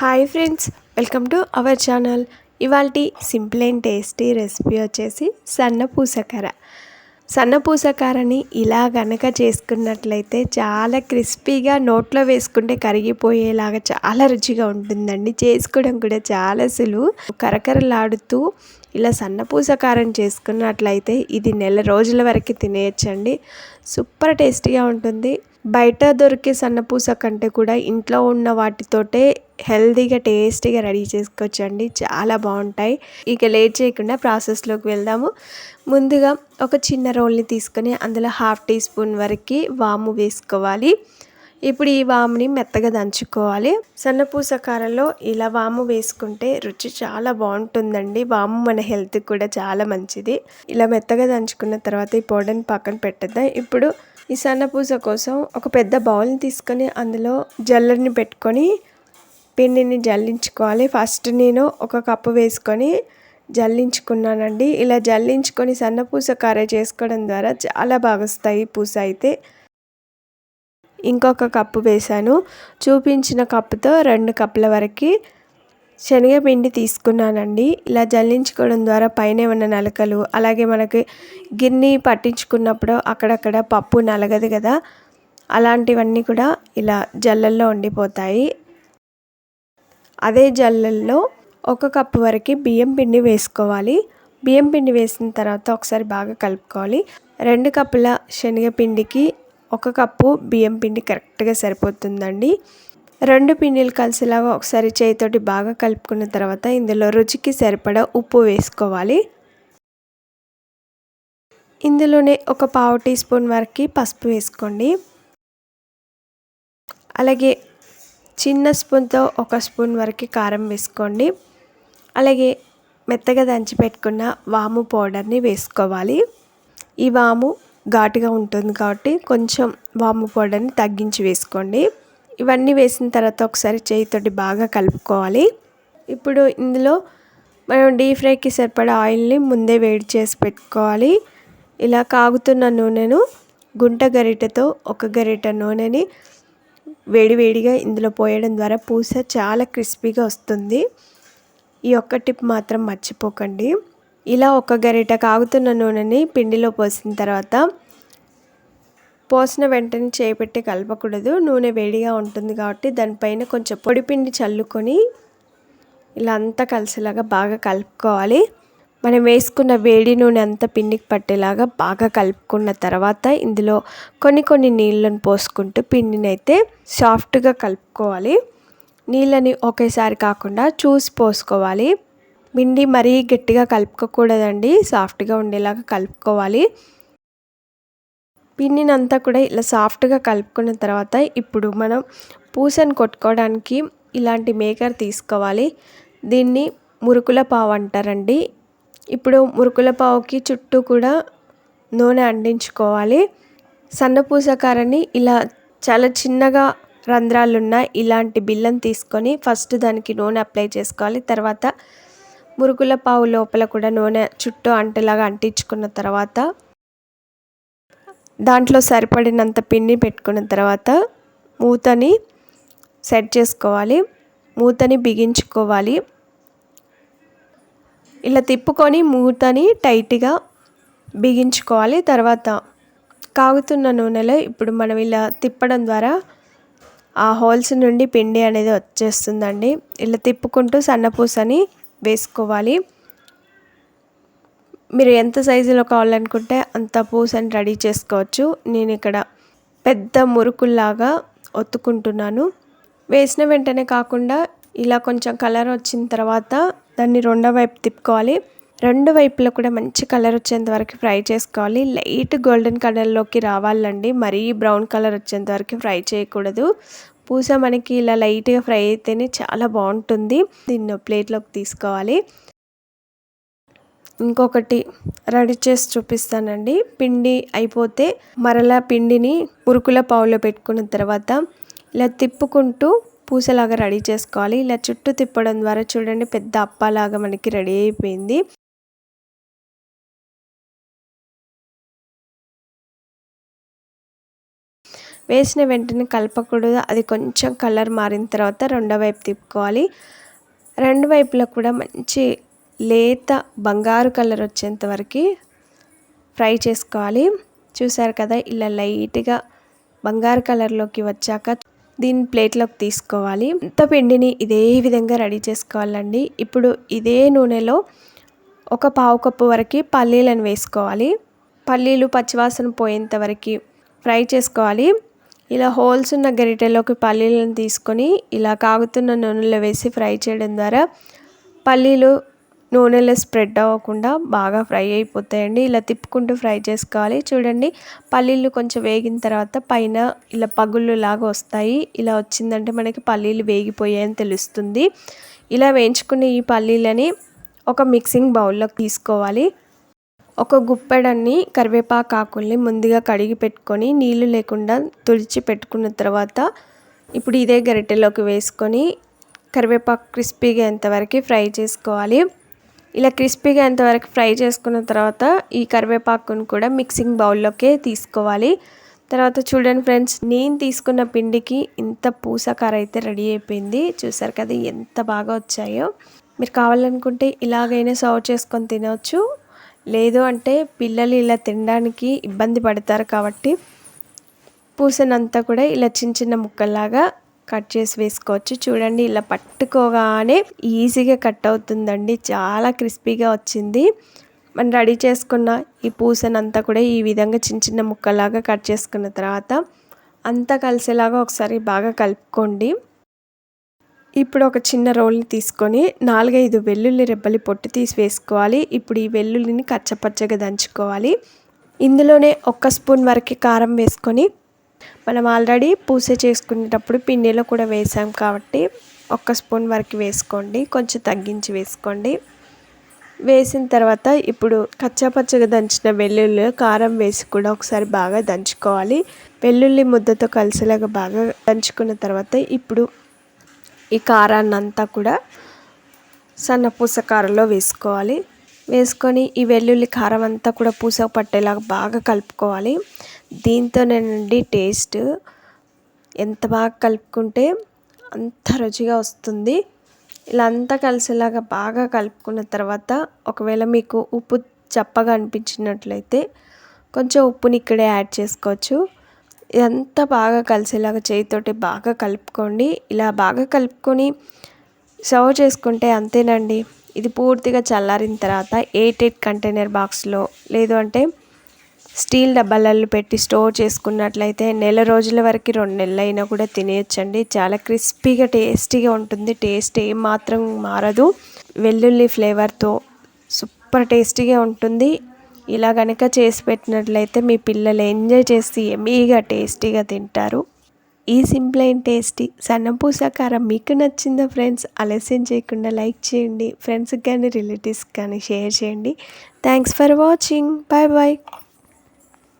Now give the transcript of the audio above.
Hi friends welcome to our channel. ఇవాళ simple and tasty recipe వచ్చేసి సన్న పూసకర. సన్న పూసకారని ఇలా గనక చేసుకున్నట్లయితే చాలా క్రిస్పీగా నోట్లో వేసుకుంటే కరిగిపోయేలాగా చాలా రుచిగా ఉంటుందండి. చేసుకోవడం కూడా చాలా సులువు. కరకరలాడుతూ ఇలా సన్న పూసకారం చేసుకున్నట్లయితే ఇది నెల రోజుల వరకు తినేయచ్చండి. సూపర్ టేస్టీగా ఉంటుంది. బయట దొరికే సన్నపూస కంటే కూడా ఇంట్లో ఉన్న వాటితోటే హెల్తీగా టేస్టీగా రెడీ చేసుకోవచ్చండి. చాలా బాగుంటాయి. ఇక లేట్ చేయకుండా ప్రాసెస్లోకి వెళ్దాము. ముందుగా ఒక చిన్న రోల్ని తీసుకొని అందులో హాఫ్ టీ స్పూన్ వరకు వాము వేసుకోవాలి. ఇప్పుడు ఈ వాముని మెత్తగా దంచుకోవాలి. సన్నపూస కారంలో ఇలా వాము వేసుకుంటే రుచి చాలా బాగుంటుందండి. వాము మన హెల్త్కి కూడా చాలా మంచిది. ఇలా మెత్తగా దంచుకున్న తర్వాత ఈ పౌడర్ని పక్కన పెట్టద్దాం. ఇప్పుడు ఈ సన్నపూస కోసం ఒక పెద్ద బౌల్ని తీసుకొని అందులో జల్లరిని పెట్టుకొని పిండిని జల్లించుకోవాలి. ఫస్ట్ నేను ఒక కప్పు వేసుకొని జల్లించుకున్నానండి. ఇలా జల్లించుకొని సన్నపూస కర్రీ చేసుకోవడం ద్వారా చాలా బాగా వస్తాయి పూస అయితే. ఇంకొక కప్పు వేసాను చూపించిన కప్పుతో రెండు కప్పుల వరకు శనగపిండి తీసుకున్నానండి. ఇలా జల్లించుకోవడం ద్వారా పైన ఉన్న నలకలు అలాగే మనకి గిన్నె పట్టించుకున్నప్పుడు అక్కడక్కడ పప్పు నలగదు కదా. అలాంటివన్నీ కూడా ఇలా జల్లల్లో ఉండిపోతాయి. అదే జల్లల్లో ఒక కప్పు వరకు బియ్యం పిండి వేసుకోవాలి. బియ్యం పిండి వేసిన తర్వాత ఒకసారి బాగా కలుపుకోవాలి. రెండు కప్పుల శనగపిండికి ఒక కప్పు బియ్యం పిండి కరెక్ట్గా సరిపోతుందండి. రెండు పిండిలు కలిసేలాగా ఒకసారి చేయితోటి బాగా కలుపుకున్న తర్వాత ఇందులో రుచికి సరిపడా ఉప్పు వేసుకోవాలి. ఇందులోనే ఒక పావు టీ స్పూన్ వరకు పసుపు వేసుకోండి. అలాగే చిన్న స్పూన్తో ఒక స్పూన్ వరకు కారం వేసుకోండి. అలాగే మెత్తగా దంచి పెట్టుకున్న వాము పౌడర్ని వేసుకోవాలి. ఈ వాము ఘాటుగా ఉంటుంది కాబట్టి కొంచెం వాము పౌడర్ని తగ్గించి వేసుకోండి. ఇవన్నీ వేసిన తర్వాత ఒకసారి చేయితోటి బాగా కలుపుకోవాలి. ఇప్పుడు ఇందులో మనం డీప్ ఫ్రైకి సరిపడా ఆయిల్ని ముందే వేడి చేసి పెట్టుకోవాలి. ఇలా కాగుతున్న నూనెను గుంట గరిటెతో ఒక గరిట నూనెని వేడివేడిగా ఇందులో పోయడం ద్వారా పూస చాలా క్రిస్పీగా వస్తుంది. ఈ ఒక్క టిప్ మాత్రం మర్చిపోకండి. ఇలా ఒక గరిట కాగుతున్న నూనెని పిండిలో పోసిన తర్వాత పోసిన వెంటనే చేపెట్టి కలపకూడదు. నూనె వేడిగా ఉంటుంది కాబట్టి దానిపైన కొంచెం పొడిపిండి చల్లుకొని ఇలా అంతా కలిసేలాగా బాగా కలుపుకోవాలి. మనం వేసుకున్న వేడి నూనె అంతా పిండికి పట్టేలాగా బాగా కలుపుకున్న తర్వాత ఇందులో కొన్ని కొన్ని నీళ్ళను పోసుకుంటూ పిండిని అయితే సాఫ్ట్గా కలుపుకోవాలి. నీళ్ళని ఒకేసారి కాకుండా చూసి పోసుకోవాలి. పిండి మరీ గట్టిగా కలుపుకోకూడదండి సాఫ్ట్గా ఉండేలాగా కలుపుకోవాలి. పిండినంతా కూడా ఇలా సాఫ్ట్గా కలుపుకున్న తర్వాత ఇప్పుడు మనం పూసను కొట్టుకోవడానికి ఇలాంటి మేకర్ తీసుకోవాలి. దీన్ని మురుకుల పావు అంటారండి. ఇప్పుడు మురుకుల పావుకి చుట్టూ కూడా నూనె అంటించుకోవాలి. సన్నపూసకారని ఇలా చాలా చిన్నగా రంధ్రాలున్న ఇలాంటి బిల్లం తీసుకొని ఫస్ట్ దానికి నూనె అప్లై చేసుకోవాలి. తర్వాత మురుకుల పావు లోపల కూడా నూనె చుట్టూ అంటలాగా అంటించుకున్న తర్వాత దాంట్లో సరిపడినంత పిండి పెట్టుకున్న తర్వాత మూతని సెట్ చేసుకోవాలి. మూతని బిగించుకోవాలి. ఇలా తిప్పుకొని మూతని టైట్గా బిగించుకోవాలి. తర్వాత కాగుతున్న నూనెలో ఇప్పుడు మనం ఇలా తిప్పడం ద్వారా ఆ హోల్స్ నుండి పిండి అనేది వచ్చేస్తుందండి. ఇలా తిప్పుకుంటూ సన్నపూసని వేసుకోవాలి. మీరు ఎంత సైజులో కావాలనుకుంటే అంత పూసని రెడీ చేసుకోవచ్చు. నేను ఇక్కడ పెద్ద మురుకుల్లాగా ఒత్తుకుంటున్నాను. వేసిన వెంటనే కాకుండా ఇలా కొంచెం కలర్ వచ్చిన తర్వాత దాన్ని రెండో వైపు తిప్పుకోవాలి. రెండు వైపులో కూడా మంచి కలర్ వచ్చేంత వరకు ఫ్రై చేసుకోవాలి. లైట్ గోల్డెన్ కలర్లోకి రావాలండి. మరీ బ్రౌన్ కలర్ వచ్చేంత వరకు ఫ్రై చేయకూడదు. పూస మనకి ఇలా లైట్గా ఫ్రై అయితేనే చాలా బాగుంటుంది. దీన్ని ప్లేట్లోకి తీసుకోవాలి. ఇంకొకటి రెడీ చేసి చూపిస్తానండి. పిండి అయిపోతే మరలా పిండిని మురుకుల పావులో పెట్టుకున్న తర్వాత ఇలా తిప్పుకుంటూ పూసలాగా రెడీ చేసుకోవాలి. ఇలా చుట్టూ తిప్పడం ద్వారా చూడండి పెద్ద అప్పలాగా మనకి రెడీ అయిపోయింది. వేసిన వెంటనే కలపకూడదు. అది కొంచెం కలర్ మారిన తర్వాత రెండో వైపు తిప్పుకోవాలి. రెండు వైపులా కూడా మంచి లేత బంగారు కలర్ వచ్చేంత వరకు ఫ్రై చేసుకోవాలి. చూసారు కదా ఇలా లైట్గా బంగారు కలర్లోకి వచ్చాక దీన్ని ప్లేట్లోకి తీసుకోవాలి. ఇంత పిండిని ఇదే విధంగా రెడీ చేసుకోవాలండి. ఇప్పుడు ఇదే నూనెలో ఒక పావు కప్పు వరకు పల్లీలను వేసుకోవాలి. పల్లీలు పచ్చివాసన పోయేంత వరకు ఫ్రై చేసుకోవాలి. ఇలా హోల్స్ ఉన్న గరిటెలోకి పల్లీలను తీసుకొని ఇలా కాగుతున్న నూనెలో వేసి ఫ్రై చేయడం ద్వారా పల్లీలు నూనెలో స్ప్రెడ్ అవ్వకుండా బాగా ఫ్రై అయిపోతాయండి. ఇలా తిప్పుకుంటూ ఫ్రై చేసుకోవాలి. చూడండి పల్లీలు కొంచెం వేగిన తర్వాత పైన ఇలా పగుళ్ళు లాగా వస్తాయి. ఇలా వచ్చిందంటే మనకి పల్లీలు వేగిపోయాయని తెలుస్తుంది. ఇలా వేయించుకున్న ఈ పల్లీలని ఒక మిక్సింగ్ బౌల్లోకి తీసుకోవాలి. ఒక గుప్పెడన్ని కరివేపాకు ఆకుల్ని ముందుగా కడిగి పెట్టుకొని నీళ్ళు లేకుండా తుడిచి పెట్టుకున్న తర్వాత ఇప్పుడు ఇదే గరిటెలోకి వేసుకొని కరివేపాకు క్రిస్పీగా ఎంతవరకు ఫ్రై చేసుకోవాలి. ఇలా క్రిస్పీగా ఎంతవరకు ఫ్రై చేసుకున్న తర్వాత ఈ కరివేపాకును కూడా మిక్సింగ్ బౌల్లోకే తీసుకోవాలి. తర్వాత చూడండి ఫ్రెండ్స్ నేను తీసుకున్న పిండికి ఇంత పూసకార అయితే రెడీ అయిపోయింది. చూసారు కదా ఎంత బాగా వచ్చాయో. మీరు కావాలనుకుంటే ఇలాగైనా సర్వ్ చేసుకొని తినవచ్చు లేదు అంటే పిల్లలు ఇలా తినడానికి ఇబ్బంది పడతారు కాబట్టి పూసనంతా కూడా ఇలా చిన్న చిన్న ముక్కల్లాగా కట్ చేసి వేసుకోవచ్చు. చూడండి ఇలా పట్టుకోగానే ఈజీగా కట్ అవుతుందండి. చాలా క్రిస్పీగా వచ్చింది. మనం రెడీ చేసుకున్న ఈ పూసనంతా కూడా ఈ విధంగా చిన్న చిన్న ముక్కలాగా కట్ చేసుకున్న తర్వాత అంతా కలిసేలాగా ఒకసారి బాగా కలుపుకోండి. ఇప్పుడు ఒక చిన్న రోల్ని తీసుకొని నాలుగైదు వెల్లుల్లి రెబ్బలి పొట్టు తీసి వేసుకోవాలి. ఇప్పుడు ఈ వెల్లుల్లిని కచ్చపచ్చగా దంచుకోవాలి. ఇందులోనే ఒక్క స్పూన్ వరకు కారం వేసుకొని మనం ఆల్రెడీ పూస చేసుకునేటప్పుడు పిండిలో కూడా వేసాం కాబట్టి ఒక్క స్పూన్ వరకు వేసుకోండి కొంచెం తగ్గించి వేసుకోండి. వేసిన తర్వాత ఇప్పుడు కచ్చాపచ్చగా దంచిన వెల్లుల్లి కారం వేసి కూడా ఒకసారి బాగా దంచుకోవాలి. వెల్లుల్లి ముద్దతో కలిసేలాగా బాగా దంచుకున్న తర్వాత ఇప్పుడు ఈ కారాన్ని అంతా కూడా సన్న పూస కారంలో వేసుకోవాలి. వేసుకొని ఈ వెల్లుల్లి కారం అంతా కూడా పూస పట్టేలాగా బాగా కలుపుకోవాలి. దీంతోనేనండి టేస్ట్. ఎంత బాగా కలుపుకుంటే అంత రుచిగా వస్తుంది. ఇలా అంతా కలిసేలాగా బాగా కలుపుకున్న తర్వాత ఒకవేళ మీకు ఉప్పు చప్పగా అనిపించినట్లయితే కొంచెం ఉప్పుని ఇక్కడే యాడ్ చేసుకోవచ్చు. ఇదంతా బాగా కలిసేలాగా చేయితోటి బాగా కలుపుకోండి. ఇలా బాగా కలుపుకొని సర్వ్ చేసుకుంటే అంతేనండి. ఇది పూర్తిగా చల్లారిన తర్వాత ఎయిట్ ఎయిట్ కంటైనర్ బాక్స్లో లేదు అంటే స్టీల్ డబ్బాలలో పెట్టి స్టోర్ చేసుకున్నట్లయితే నెల రోజుల వరకు రెండు నెలలు అయినా కూడా తినేయచ్చండి. చాలా క్రిస్పీగా టేస్టీగా ఉంటుంది. టేస్ట్ ఏం మాత్రం మారదు. వెల్లుల్లి ఫ్లేవర్తో సూపర్ టేస్టీగా ఉంటుంది. ఇలా కనుక చేసి పెట్టినట్లయితే మీ పిల్లలు ఎంజాయ్ చేసి ఎమీగా టేస్టీగా తింటారు. ఈ సింపుల్ అండ్ టేస్టీ సన్నపూసకారం మీకు నచ్చిందా ఫ్రెండ్స్? ఆలస్యం చేయకుండా లైక్ చేయండి. ఫ్రెండ్స్కి కానీ రిలేటివ్స్కి కానీ షేర్ చేయండి. Thanks for watching. Bye bye.